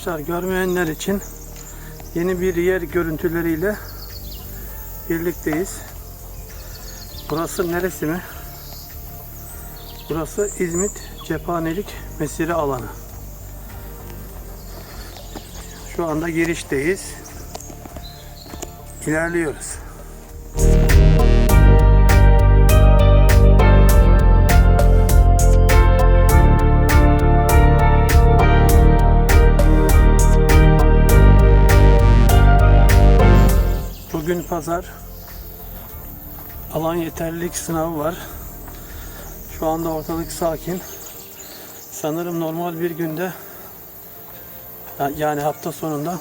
Arkadaşlar görmeyenler için yeni bir yer görüntüleriyle birlikteyiz. Burası neresi mi? Burası İzmit Cephanelik Mesire Alanı. Şu anda girişteyiz. İlerliyoruz. Bugün pazar. Alan yeterlilik sınavı var. Şu anda ortalık sakin. Sanırım normal bir günde ya- yani hafta sonunda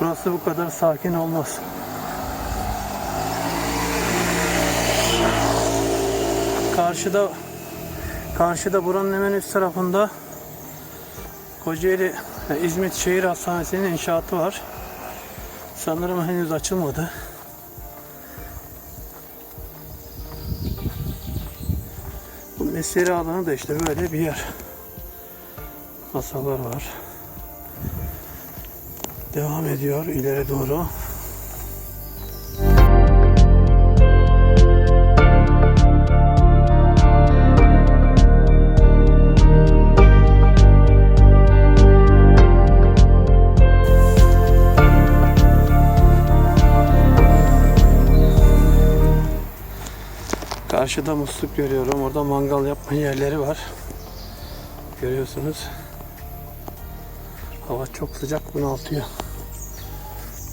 burası bu kadar sakin olmaz. Karşıda karşıda buranın hemen üst tarafında Kocaeli İzmit Şehir Hastanesi'nin inşaatı var. Sanırım henüz açılmadı. Bu mesire alanı da işte böyle bir yer. Masalar var. Devam ediyor ileri doğru. Karşıda musluk görüyorum. Orada mangal yapma yerleri var. Görüyorsunuz. Hava çok sıcak bunaltıyor.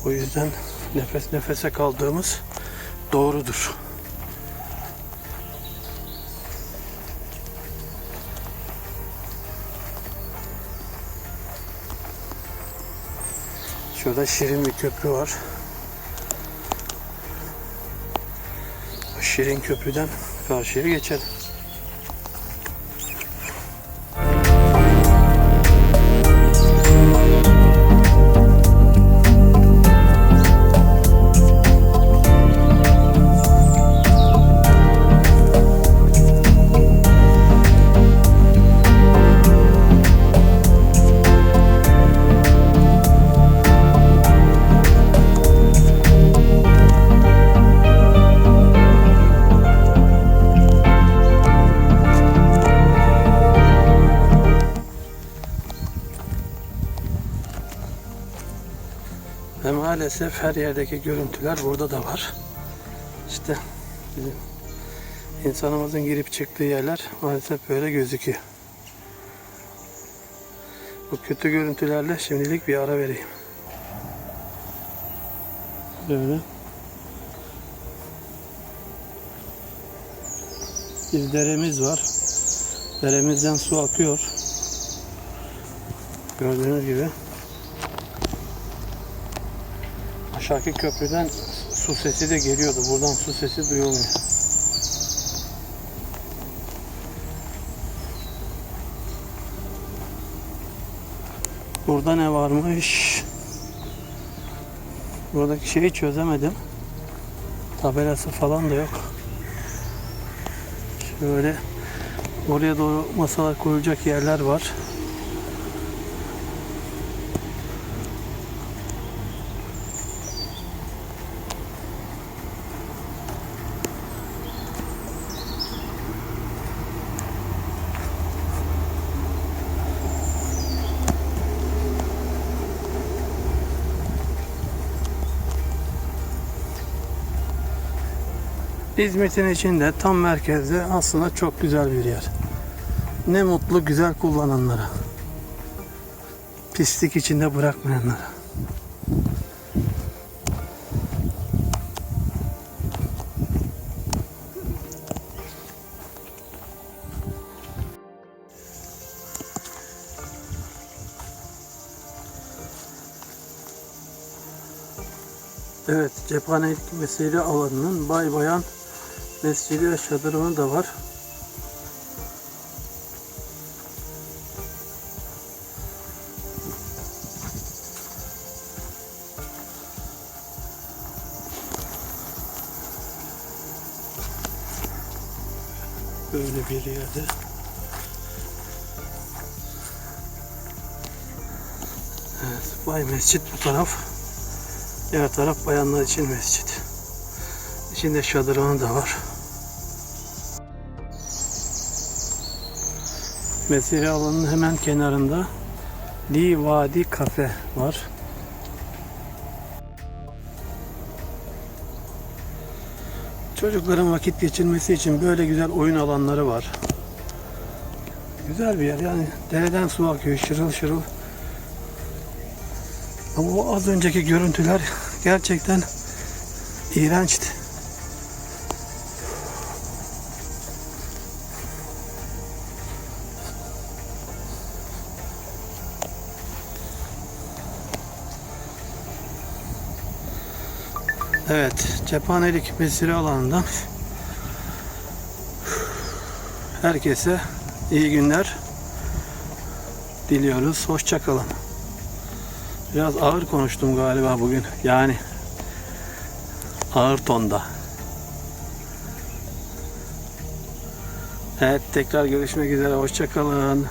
O yüzden nefes nefese kaldığımız doğrudur. Şurada şirin bir köprü var. Şirin köprüden karşıya geçelim. Maalesef her yerdeki görüntüler burada da var. İşte bizim insanımızın girip çıktığı yerler maalesef böyle gözüküyor. Bu kötü görüntülerle şimdilik bir ara vereyim. Böyle. Bir deremiz var. Deremizden su akıyor. Gördüğünüz gibi. Aşağıki köprüden su sesi de geliyordu. Buradan su sesi duyulmuyor. Burada ne varmış? Buradaki şeyi çözemedim. Tabelası falan da yok. Şöyle oraya doğru masalar koyulacak yerler var. İzmit'in içinde tam merkezde aslında çok güzel bir yer. Ne mutlu güzel kullananlara. Pislik içinde bırakmayanlara. Evet, cephanelik mesire alanının bay bayan mescidi ve şadırvanı da var. Böyle bir yerde. Bay Mescit bu taraf. Diğer taraf bayanlar için mescit. İçinde şadırvanı da var. Mesire alanının hemen kenarında Li Vadi Kafe var. Çocukların vakit geçirmesi için böyle güzel oyun alanları var. Güzel bir yer yani dereden su akıyor şırıl şırıl. Ama o az önceki görüntüler gerçekten iğrençti. Evet, cephanelik mesire alanından herkese iyi günler diliyoruz. Hoşçakalın. Biraz ağır konuştum galiba bugün. Yani ağır tonda. Evet tekrar görüşmek üzere. Hoşçakalın.